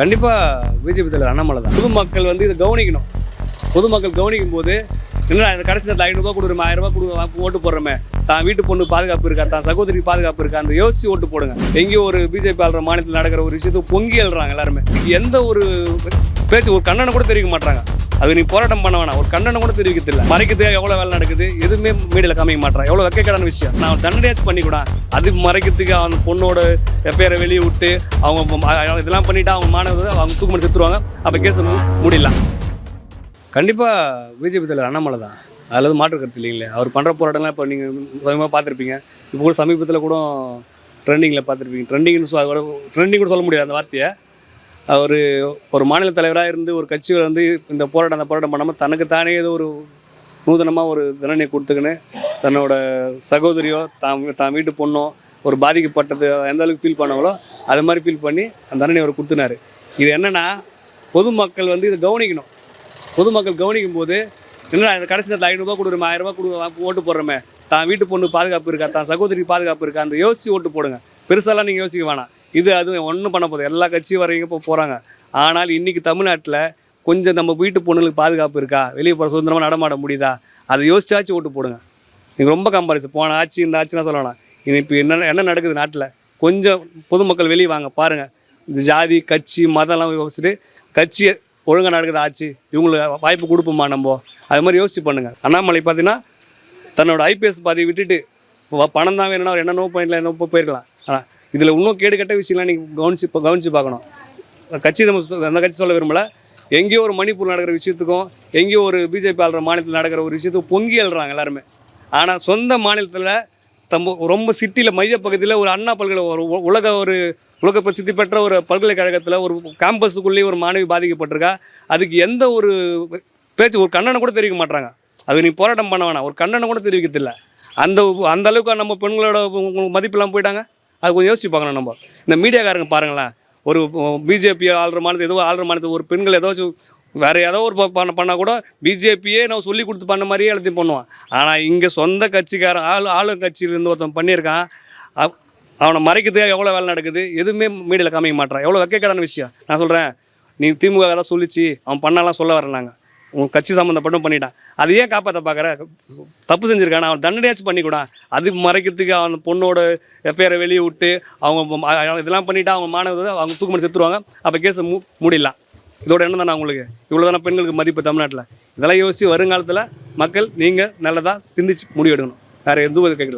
கண்டிப்பாக பிஜேபி தலைவர் அண்ணாமலை தான். பொதுமக்கள் வந்து இதை கவனிக்கணும். பொதுமக்கள் கவனிக்கும் போது என்ன இந்த கடைசி நேரத்தில் ஐநூறுபா கொடுக்குறோமே ஆயிரம் ரூபாய் ஓட்டு போடுறோமே. தான் வீட்டு பொண்ணு பாதுகாப்பு இருக்கா? தான் சகோதரி பாதுகாப்பு இருக்கா? அந்த யோசிச்சு ஓட்டு போடுங்க. எங்கேயோ ஒரு பிஜேபி ஆளுற மாநிலத்தில் நடக்கிற ஒரு விஷயத்துக்கு பொங்கி எழுறாங்க எல்லாருமே. எந்த ஒரு பேச்சு ஒரு கண்ணனை கூட தெரிவிக்க மாட்டாங்க அது நீ போராட்டம் பண்ண வேணாம். ஒரு கண்டனம் கூட தெரிவிக்கல மறைக்கிறதுக்கு எவ்வளோ வேலை நடக்குது? எதுவுமே மீடியில் காமிக்க மாட்டான் எவ்வளோ வெக்கக்கடான விஷயம். நான் தண்டனையாச்சும் பண்ணி கூட அது மறைக்கிறதுக்கு அந்த பொண்ணோட பேரை வெளியே விட்டு அவங்க இதெல்லாம் பண்ணிவிட்டு அவங்க மாணவர் அவங்க தூக்குமணி செத்துருவாங்க அப்போ கேஸ் மூடிடலாம். கண்டிப்பாக பிஜேபி தலைவர் அண்ணாமலை தான். அதில் மாற்று கருத்து இல்லைங்களே. அவர் பண்ணுற போராட்டம்லாம் இப்போ நீங்கள் சமீபமாக பார்த்துருப்பீங்க. இப்போ கூட சமீபத்தில் கூட ட்ரெண்டிங்கில் பார்த்துருப்பீங்க. ட்ரெண்டிங்னு சொல்ல ட்ரெண்டிங் கூட சொல்ல முடியாது அந்த வார்த்தையை. அவர் ஒரு மாநில தலைவராக இருந்து ஒரு கட்சிகள் வந்து இந்த போராட்டம் அந்த போராட்டம் பண்ணாமல் தனக்கு தானே ஏதோ ஒரு நூதனமாக ஒரு தண்டனை கொடுத்துக்கின்னு தன்னோட சகோதரியோ தான் தான் வீட்டு பொண்ணோ ஒரு பாதிக்கப்பட்டது எந்த அளவுக்கு ஃபீல் பண்ணாங்களோ அது மாதிரி ஃபீல் பண்ணி அந்த தண்டனை அவர் கொடுத்துனாரு. இது என்னென்னா பொதுமக்கள் வந்து இதை கவனிக்கணும். பொதுமக்கள் கவனிக்கும் போது என்ன கடைசி நேரத்தில் ஐநூறுரூவா கொடுக்குறோம் ஆயிரம் கொடுக்குறோம் ஓட்டு போடுறோமே. தான் வீட்டு பொண்ணு பாதுகாப்பு இருக்கா தான் சகோதரி பாதுகாப்பு இருக்கா அந்த யோசிச்சு ஓட்டு போடுங்க. பெருசாலாம் நீங்கள் யோசிக்க வேணாம். இது அது ஒன்றும் பண்ண போகுது. எல்லா கட்சியும் வரைக்கும் இப்போ போகிறாங்க ஆனால் இன்றைக்கி தமிழ்நாட்டில் கொஞ்சம் நம்ம வீட்டு பொண்ணுங்களுக்கு பாதுகாப்பு இருக்கா? வெளியே போகிற சுதந்திரமாக நடமாட முடியுதா? அதை யோசிச்சாச்சு ஓட்டு போடுங்க. நீங்கள் ரொம்ப கம்பாரிசன் போன ஆட்சி இந்த ஆட்சிலாம் சொல்லலாம் இது இப்போ என்ன என்ன நடக்குது நாட்டில்? கொஞ்சம் பொதுமக்கள் வெளியே வாங்க பாருங்கள் இந்த ஜாதி கட்சி மதம்லாம் யோசிச்சுட்டு கட்சியை ஒழுங்காக நடக்குது ஆட்சி. இவங்களுக்கு வாய்ப்பு கொடுப்போமா நம்ம? அது மாதிரி யோசிச்சு பண்ணுங்கள் அண்ணாமலை பார்த்தீங்கன்னா தன்னோட ஐபிஎஸ் பதவி விட்டுட்டு பணம் தான் வேணும்னா அவர் நோ பாயிண்ட்ல என்ன போயிருக்கலாம். ஆனால் இதில் இன்னும் கேடு கட்ட விஷயம்லாம் நீங்கள் கவனிச்சு இப்போ கவனிச்சு பார்க்கணும். கட்சி நம்ம சொ- அந்த கட்சி சொல்ல விரும்பல. எங்கேயோ ஒரு மணிப்பூர் நடக்கிற விஷயத்துக்கும் எங்கேயோ ஒரு பிஜேபி ஆளுற மாநிலத்தில் நடக்கிற ஒரு விஷயத்துக்கும் பொங்கி எழுறாங்க எல்லாருமே. ஆனால் சொந்த மாநிலத்தில் தம்ப ரொம்ப சிட்டியில் மையப்பகுதியில் ஒரு அண்ணா பல்கலை ஒரு உலக ஒரு உலக பிரசித்தி பெற்ற ஒரு பல்கலைக்கழகத்தில் ஒரு கேம்பஸுக்குள்ளேயே ஒரு மாணவி பாதிக்கப்பட்டிருக்கா. அதுக்கு எந்த ஒரு பேச்சு ஒரு கண்ணனை கூட தெரிவிக்க மாட்டாங்க அது நீ போராட்டம் பண்ண வேணாம். ஒரு கண்ணனை கூட தெரிவிக்கிறதில்ல அந்த அந்த அளவுக்கு நம்ம பெண்களோட மதிப்பெல்லாம் போயிட்டாங்க? அது கொஞ்சம் யோசிச்சு பார்க்கணும் நம்ம. இந்த மீடியாக்காரங்க பாருங்களேன். ஒரு பிஜேபி ஆள்ற மாநிலத்தை ஏதோ ஆள்ற மாநிலத்தை ஒரு பெண்கள் ஏதாச்சும் வேற ஏதோ ஒரு பண்ண பண்ணால் கூட பிஜேபியே நான் சொல்லி கொடுத்து பண்ண மாதிரியே எல்லாத்தையும் பண்ணுவான். ஆனால் இங்கே சொந்த கட்சிக்காரன் ஆளு ஆளும் கட்சியிலேருந்து ஒருத்தன் பண்ணியிருக்கான். அவ- அவனை மறைக்கிறதுக்கு எவ்வளோ வேலை நடக்குது? எதுவுமே மீடியாவில் காமிக்க மாட்டான் எவ்வளோ வெக்கக்கடான விஷயம். நான் சொல்கிறேன் நீ திமுக தான் சொல்லிச்சு அவன் பண்ணலாம் சொல்ல வரேன் நாங்கள் உன் கட்சி சம்மந்தப்பட்டும் பண்ணிட்டான் அது ஏன் காப்பாற்ற பார்க்குற தப்பு செஞ்சுருக்கான்? அவன் தண்டனையாச்சும் பண்ணிக்கூடான் அது மறைக்கிறதுக்கு அவன் பொண்ணோட எஃப்ஐஆரை வெளியே விட்டு அவங்க இதெல்லாம் பண்ணிவிட்டு அவங்க மாணவர் அவங்க தூக்குமணி செத்துருவாங்க. அப்போ கேஸை மூ மூடிடலாம். இதோட என்ன தானே உங்களுக்கு? இவ்வளோ தானே பெண்களுக்கு மதிப்பு தமிழ்நாட்டில்? இதெல்லாம் யோசித்து வருங்காலத்தில் மக்கள் நீங்கள் நல்லதாக சிந்திச்சு முடிவெடுக்கணும். வேறு எதுவும் கேட்கல.